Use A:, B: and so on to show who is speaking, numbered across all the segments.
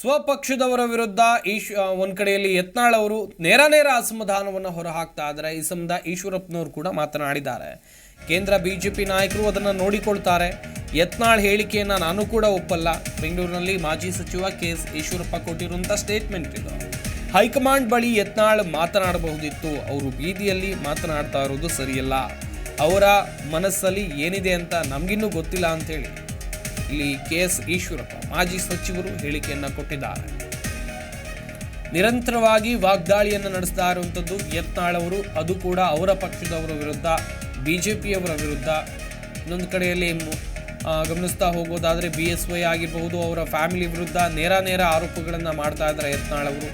A: ಸ್ವಪಕ್ಷದವರ ವಿರುದ್ಧ ಈಶ್ ಒಂದು ಕಡೆಯಲ್ಲಿ ಯತ್ನಾಳ್ ಅವರು ನೇರ ನೇರ ಅಸಮಾಧಾನವನ್ನು ಹೊರಹಾಕ್ತಾ ಇದ್ದಾರೆ. ಈ ಸಂಬಂಧ ಈಶ್ವರಪ್ಪನವರು ಕೂಡ ಮಾತನಾಡಿದ್ದಾರೆ. ಕೇಂದ್ರ ಬಿ ಜೆ ಪಿ ನಾಯಕರು ಅದನ್ನು ನೋಡಿಕೊಳ್ತಾರೆ. ಯತ್ನಾಳ್ ಹೇಳಿಕೆಯನ್ನು ನಾನು ಕೂಡ ಒಪ್ಪಲ್ಲ. ಬೆಂಗಳೂರಿನಲ್ಲಿ ಮಾಜಿ ಸಚಿವ ಕೆ ಎಸ್ ಈಶ್ವರಪ್ಪ ಕೊಟ್ಟಿರುವಂಥ ಸ್ಟೇಟ್ಮೆಂಟ್ ಇದು. ಹೈಕಮಾಂಡ್ ಬಳಿ ಯತ್ನಾಳ್ ಮಾತನಾಡಬಹುದಿತ್ತು. ಅವರು ಬೀದಿಯಲ್ಲಿ ಮಾತನಾಡ್ತಾ ಇರೋದು ಸರಿಯಲ್ಲ. ಅವರ ಮನಸ್ಸಲ್ಲಿ ಏನಿದೆ ಅಂತ ನಮಗಿನ್ನೂ ಗೊತ್ತಿಲ್ಲ ಅಂತೇಳಿ ಇಲ್ಲಿ ಕೆ ಎಸ್ ಈಶ್ವರಪ್ಪ ಮಾಜಿ ಸಚಿವರು ಹೇಳಿಕೆಯನ್ನು ಕೊಟ್ಟಿದ್ದಾರೆ. ನಿರಂತರವಾಗಿ ವಾಗ್ದಾಳಿಯನ್ನು ನಡೆಸ್ತಾ ಇರುವಂಥದ್ದು ಯತ್ನಾಳ್ ಅವರು ಅದು ಕೂಡ ಅವರ ಪಕ್ಷದವರ ವಿರುದ್ಧ ಬಿ ಜೆ ಪಿಯವರ ವಿರುದ್ಧ. ಇನ್ನೊಂದು ಕಡೆಯಲ್ಲಿ ಗಮನಿಸ್ತಾ ಹೋಗೋದಾದರೆ ಬಿ ಎಸ್ ವೈ ಆಗಿರಬಹುದು, ಅವರ ಫ್ಯಾಮಿಲಿ ವಿರುದ್ಧ ನೇರ ನೇರ ಆರೋಪಗಳನ್ನು ಮಾಡ್ತಾ ಇದ್ದಾರೆ ಯತ್ನಾಳ್ ಅವರು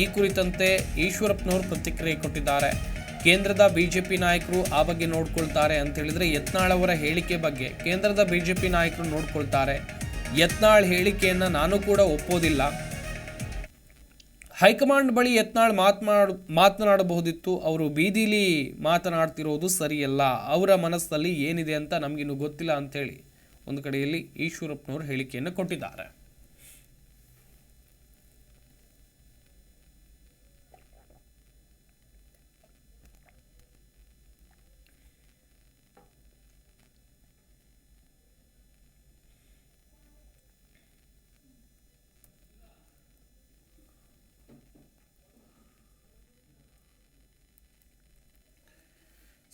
A: ಈ ಕುರಿತಂತೆ ಈಶ್ವರಪ್ಪನವರು ಪ್ರತಿಕ್ರಿಯೆ ಕೊಟ್ಟಿದ್ದಾರೆ. ಕೇಂದ್ರದ ಬಿಜೆಪಿ ನಾಯಕರು ಆ ಬಗ್ಗೆ ನೋಡ್ಕೊಳ್ತಾರೆ ಅಂತ ಹೇಳಿದ್ರೆ ಯತ್ನಾಳ್ ಅವರ ಹೇಳಿಕೆ ಬಗ್ಗೆ ಕೇಂದ್ರದ ಬಿಜೆಪಿ ನಾಯಕರು ನೋಡ್ಕೊಳ್ತಾರೆ. ಯತ್ನಾಳ್ ಹೇಳಿಕೆಯನ್ನು ನಾನು ಕೂಡ ಒಪ್ಪೋದಿಲ್ಲ. ಹೈಕಮಾಂಡ್ ಬಳಿ ಯತ್ನಾಳ್ ಮಾತನಾಡ ಮಾತನಾಡಬಹುದಿತ್ತು. ಅವರು ಬೀದಿಲಿ ಮಾತನಾಡ್ತಿರೋದು ಸರಿಯಲ್ಲ. ಅವರ ಮನಸ್ಸಲ್ಲಿ ಏನಿದೆ ಅಂತ ನಮಗಿನ್ನು ಗೊತ್ತಿಲ್ಲ ಅಂಥೇಳಿ ಒಂದು ಕಡೆಯಲ್ಲಿ ಈಶ್ವರಪ್ಪನವರು ಹೇಳಿಕೆಯನ್ನು ಕೊಟ್ಟಿದ್ದಾರೆ.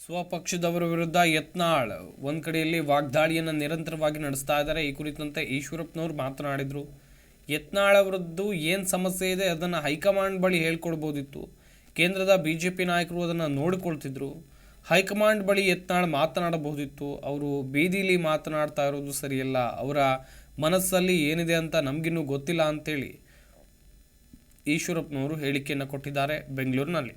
A: ಸ್ವಪಕ್ಷದವರ ವಿರುದ್ಧ ಯತ್ನಾಳ್ ಒಂದು ಕಡೆಯಲ್ಲಿ ವಾಗ್ದಾಳಿಯನ್ನು ನಿರಂತರವಾಗಿ ನಡೆಸ್ತಾ ಇದ್ದಾರೆ. ಈ ಕುರಿತಂತೆ ಈಶ್ವರಪ್ಪನವರು ಮಾತನಾಡಿದರು. ಯತ್ನಾಳ್ ಅವರದ್ದು ಏನು ಸಮಸ್ಯೆ ಇದೆ ಅದನ್ನು ಹೈಕಮಾಂಡ್ ಬಳಿ ಹೇಳ್ಕೊಡ್ಬೋದಿತ್ತು. ಕೇಂದ್ರದ ಬಿ ಜೆ ಪಿ ನಾಯಕರು ಅದನ್ನು ನೋಡಿಕೊಳ್ತಿದ್ರು. ಹೈಕಮಾಂಡ್ ಬಳಿ ಯತ್ನಾಳ್ ಮಾತನಾಡಬಹುದಿತ್ತು. ಅವರು ಬೀದಿಲಿ ಮಾತನಾಡ್ತಾ ಇರೋದು ಸರಿಯಲ್ಲ. ಅವರ ಮನಸ್ಸಲ್ಲಿ ಏನಿದೆ ಅಂತ ನಮಗಿನ್ನೂ ಗೊತ್ತಿಲ್ಲ ಅಂತೇಳಿ ಈಶ್ವರಪ್ಪನವರು ಹೇಳಿಕೆಯನ್ನು ಕೊಟ್ಟಿದ್ದಾರೆ ಬೆಂಗಳೂರಿನಲ್ಲಿ.